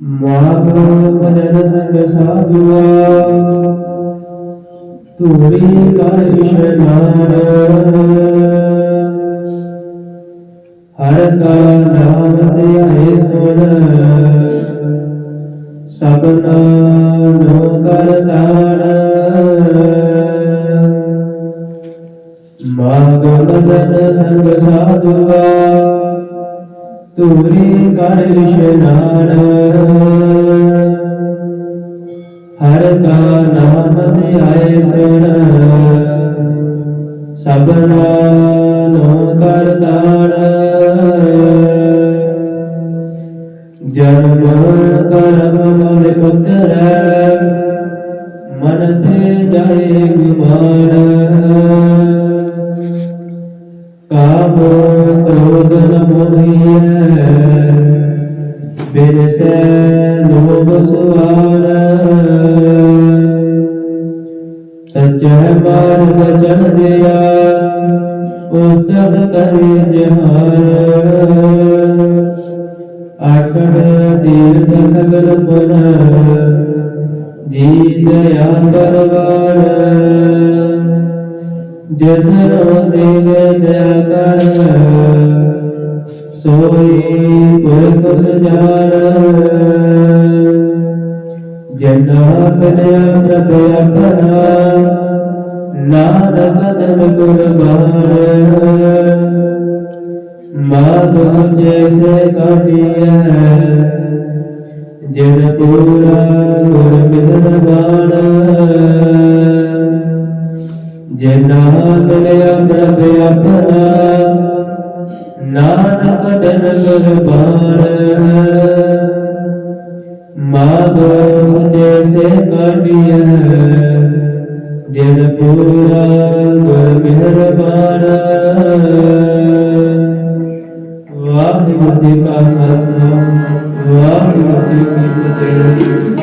ਮਾਗ ਭਜਨ ਸੰਗ ਸਾਧੁਆ ਤੂਰੀ ਕਰ ਇਸ਼ਨਾਨ ਹਰ ਕਾ ਨਾਮ ਧਿਆਏ ਸੁਣ ਸਬਨਾ ਨੋ ਕਰ ਤਾਣ ਮਾਗ ਭਜਨ ਸੰਗ ਸਾਧੁਆ ਤੂਰੀ ਕਰ ਇਸ਼ਨਾਨ ਹਰ ਕਾ ਨਾਮ ਧਿਆਏ ਸੁਣ ਸਬਨਾ ਨੋ ਕਰ ਜਨਮ ਕਰਮ ਮਲ ਉਤਰੈ ਮਨ ਤੇ ਜਾਏ ਗੁਮਾਨ ਕਾਮ ਜਿਸ ਰੋ ਦੇਵੇ ਦਇਆ ਕਰ ਸੋਈ ਪੁਰਖ ਸਜਾਨ ਜਨਾ ਕਨਿਆ ਪ੍ਰਭ ਆਪਣਾ ਨਾਨਕ ਤਨ ਕੁਰਬਾਨ ਮਾਤ ਸੁਝੇ ਸੇ ਕਾਟਿਐ ਜਿਨ ਪੂਰਾ ਗੁਰ ਮਿਲਨ ਜਿਨਾ ਮਿਲਿਆ ਪ੍ਰਭ ਆਪਣਾ ਨਾਨਕ ਤਨ ਕੁਰਬਾਨ ਮਾਤ ਸੁਝੇ ਸੇ ਕਾਟਿਐ ਜਿਨ ਪੂਰਾ ਗੁਰ ਮਿਹਰਬਾਨ ਵਾਹਿਗੁਰੂ ਜੀ ਕਾ ਖਾਲਸਾ ਵਾਹਿਗੁਰੂ ਜੀ ਕੀ ਫਤਿਹ